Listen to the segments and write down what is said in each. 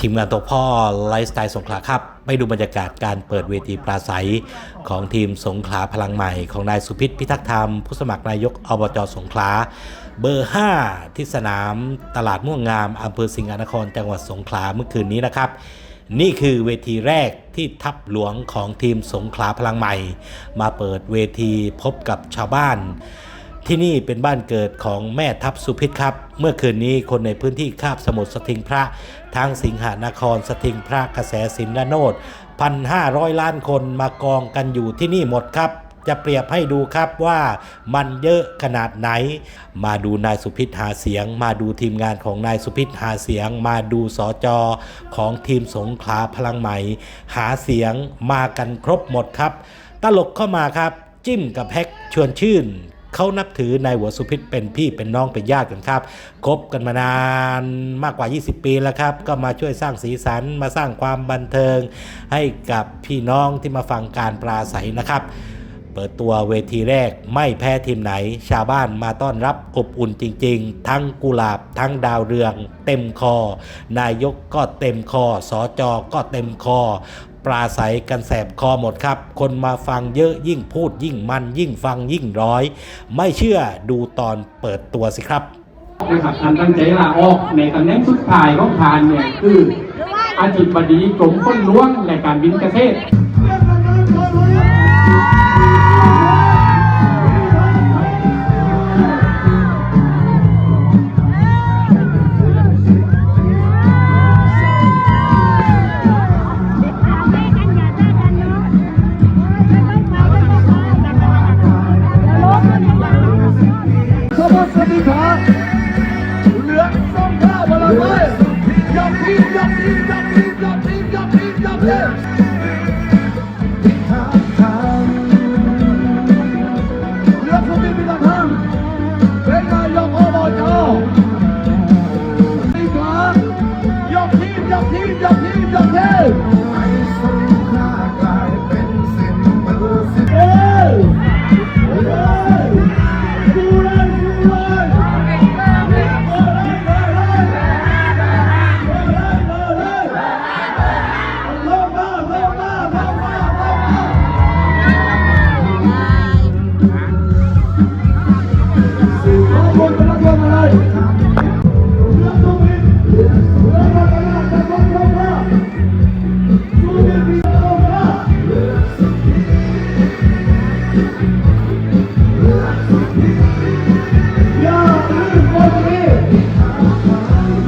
ทีมงานตัวพ่อไลฟ์สไตล์สงขลาครับ ไปดูบรรยากาศการเปิดเวทีปราศัย ของทีมสงขลาพลังใหม่ ของนายสุพิษพิทักษ์ธรรม ผู้สมัครนายกอบจสงขลา เบอร์ 5 ที่สนามตลาดม่วงงามอำเภอสิงห์นครจังหวัดสงขลาเมื่อคืนนี้นะครับนี่คือเวทีแรกที่ทัพหลวงของทีมสงขลาพลังใหม่ มาเปิดเวทีพบกับชาวบ้าน ที่นี่เป็นบ้านเกิดของแม่ทัพสุพิษครับ เมื่อคืนนี้คนในพื้นที่คาบสมุทรสทิงพระ ทั้งสิงหานครสทิงพระกระแสสินละโนดพันห้าร้อยล้านคนมากองกันอยู่ที่นี่หมดครับ จะเปรียบให้ดูครับว่ามันเยอะขนาดไหน มาดูนายสุพิษหาเสียง มาดูทีมงานของนายสุพิษหาเสียง มาดูสอจอของทีมสงขลาพลังใหม่ หาเสียงมากันครบหมดครับ ตลกเข้ามาครับ จิ้มกับแฮกชวนชื่น เขานับถือนายหัวสุพิษเป็นพี่เป็นน้องเป็นญาติกันครับคบกันมานานมากกว่า 20 ปีแล้วครับ ก็มาช่วยสร้างสีสันมาสร้างความบันเทิง ให้กับพี่น้องที่มาฟังการปราศัยนะครับเปิดตัวเวทีแรกไม่แพ้ทีมไหน ชาวบ้านมาต้อนรับอบอุ่นจริง ๆ ทั้งกุหลาบทั้งดาวเรือง เต็มคอ นายกก็เต็มคอสอจอก็เต็มคอ ปราศัยกันแสบคอหมดครับ คนมาฟังเยอะยิ่งพูดยิ่งมันยิ่งฟังยิ่งร้อย ไม่เชื่อดูตอนเปิดตัวสิครับนะครับท่านตั้งใจลาออกในตำแหน่งสุดท้ายของทานเนี่ยคืออาจิบดีกรมคนล้วงและการบินเกษตร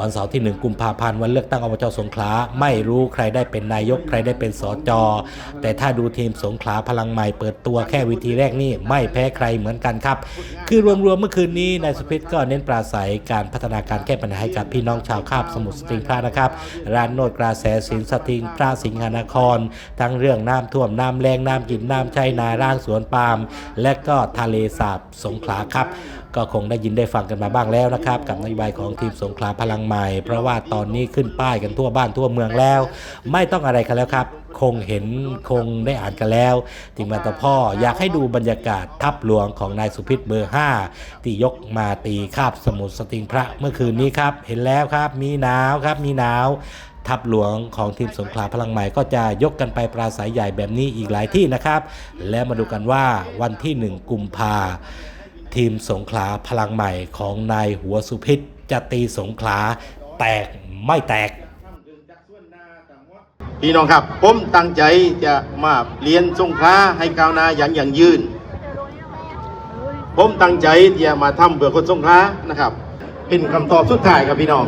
วันเสาร์ที่ 1 กุมภาพันธ์วันเลือกตั้งอบจสงขลาไม่รู้ใครได้เป็นนายกใครได้เป็นสจแต่ถ้าดูทีมสงขลาพลังใหม่เปิดตัวแค่วิธีแรกนี่ไม่แพ้ใครเหมือนกันครับ คือรวมๆเมื่อคืนนี้นายสุพิษก็เน้นปราศัยการพัฒนาการแก้ปัญหาให้กับพี่น้องชาวคาบสมุทรสติงพระนะครับร้านโนดกราแสสินสติงพระสิงหานคร ทั้งเรื่องน้ำท่วมน้ำแรงน้ำกินน้ำใช้นาร่างสวนปาล์มและก็ทะเลสาบสงขลาครับ ก็คงได้ยินได้ฟังกันมาบ้างแล้วนะครับ กับนโยบายของทีมสงขลาพลังใหม่ เพราะว่าตอนนี้ขึ้นป้ายกันทั่วบ้านทั่วเมืองแล้ว ไม่ต้องอะไรกันแล้วครับ คงเห็นคงได้อ่านกันแล้วทีมงานต่อพ่ออยากให้ดูบรรยากาศทัพหลวงของนายสุพิษเบอร์5ที่ยกมาตีคาบสมุทรสติงพระเมื่อคืนนี้ครับ เห็นแล้วครับ มีหนาวครับ มีหนาวทัพหลวงของทีมสงขลาพลังใหม่ก็จะยกกันไปปราศัยใหญ่แบบนี้อีกหลายที่นะครับ และมาดูกันว่าวันที่ 1 กุมภา ทีมสงขลาพลังใหม่ของนายหัวสุพิษจะตีสงขลาแตกไม่แตก พี่น้องครับ ผมตั้งใจจะมาเรียนสงขลาให้ก้าวหน้าอย่างยั่งยืน ผมตั้งใจจะมาทำเบื่อคนสงขลานะครับ เป็นคำตอบสุดท้ายครับพี่น้อง